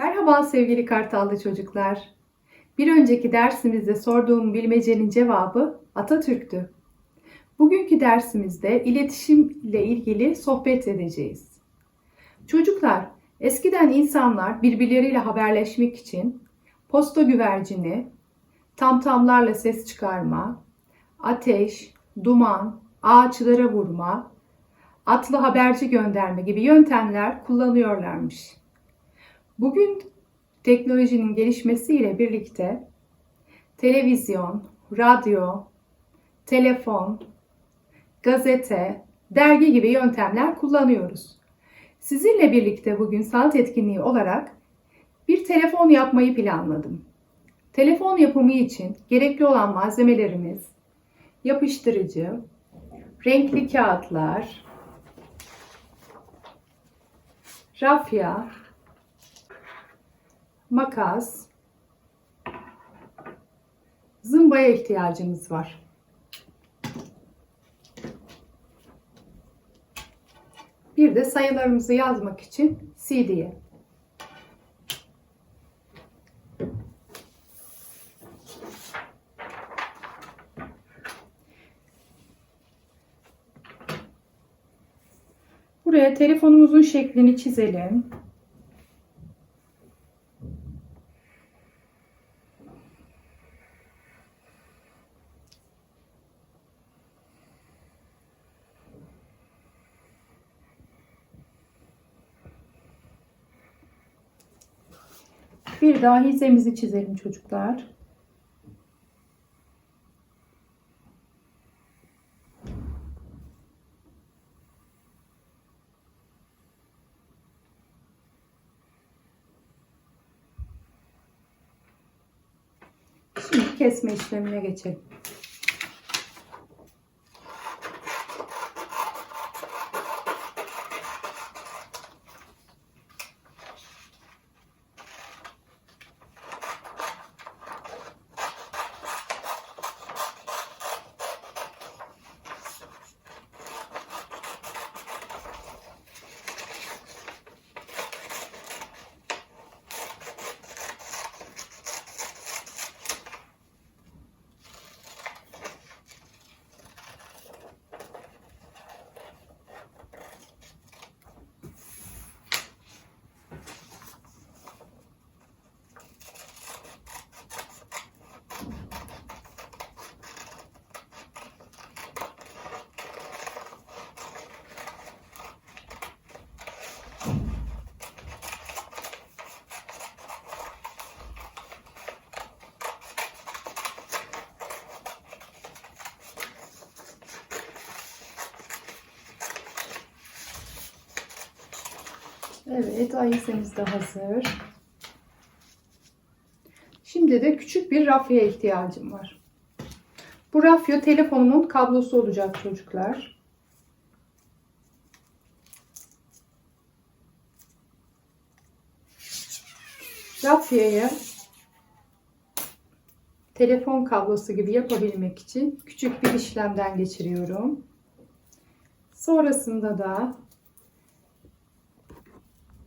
Merhaba sevgili Kartallı çocuklar. Bir önceki dersimizde sorduğum bilmecenin cevabı Atatürk'tü. Bugünkü dersimizde iletişimle ilgili sohbet edeceğiz. Çocuklar, eskiden insanlar birbirleriyle haberleşmek için posta güvercini, tamtamlarla ses çıkarma, ateş, duman, ağaçlara vurma, atlı haberci gönderme gibi yöntemler kullanıyorlarmış. Bugün teknolojinin gelişmesiyle birlikte televizyon, radyo, telefon, gazete, dergi gibi yöntemler kullanıyoruz. Sizinle birlikte bugün sanat etkinliği olarak bir telefon yapmayı planladım. Telefon yapımı için gerekli olan malzemelerimiz yapıştırıcı, renkli kağıtlar, rafya, makas, zımbaya ihtiyacımız var. Bir de sayılarımızı yazmak için CD'ye. Buraya telefonumuzun şeklini çizelim. Bir daha hizemizi çizelim çocuklar. Şimdi kesme işlemine geçelim. Evet, ayısımız da hazır. Şimdi de küçük bir rafya ihtiyacım var. Bu rafya telefonumun kablosu olacak çocuklar. Rafyayı telefon kablosu gibi yapabilmek için küçük bir işlemden geçiriyorum. Sonrasında da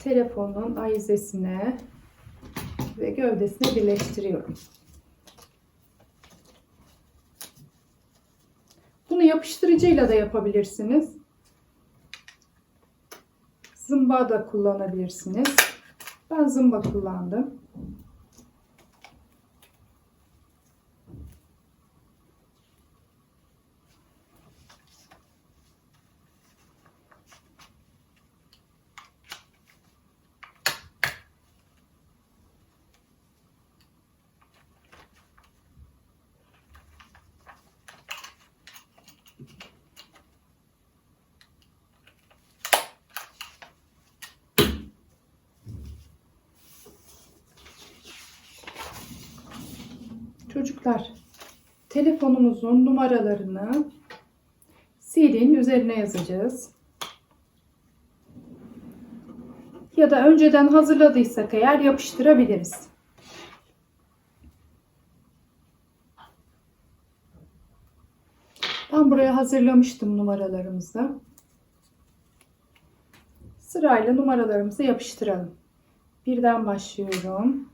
telefonun ayizesine ve gövdesine birleştiriyorum. Bunu yapıştırıcıyla da yapabilirsiniz. Zımba da kullanabilirsiniz. Ben zımba kullandım. Çocuklar, telefonumuzun numaralarını CD'nin üzerine yazacağız. Ya da önceden hazırladıysak eğer yapıştırabiliriz. Ben buraya hazırlamıştım numaralarımızı. Sırayla numaralarımızı yapıştıralım. Birden başlıyorum.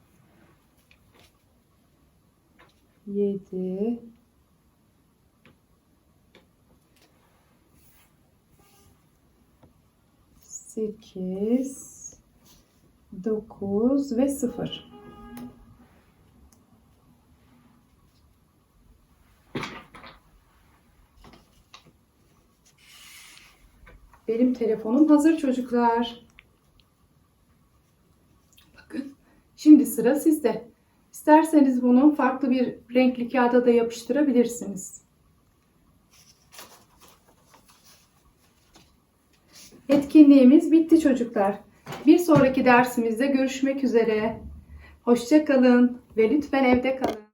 yedi, sekiz, dokuz ve sıfır. Benim telefonum hazır çocuklar. Bakın. Şimdi sıra sizde. İsterseniz bunu farklı bir renkli kağıda da yapıştırabilirsiniz. Etkinliğimiz bitti çocuklar. Bir sonraki dersimizde görüşmek üzere. Hoşça kalın ve lütfen evde kalın.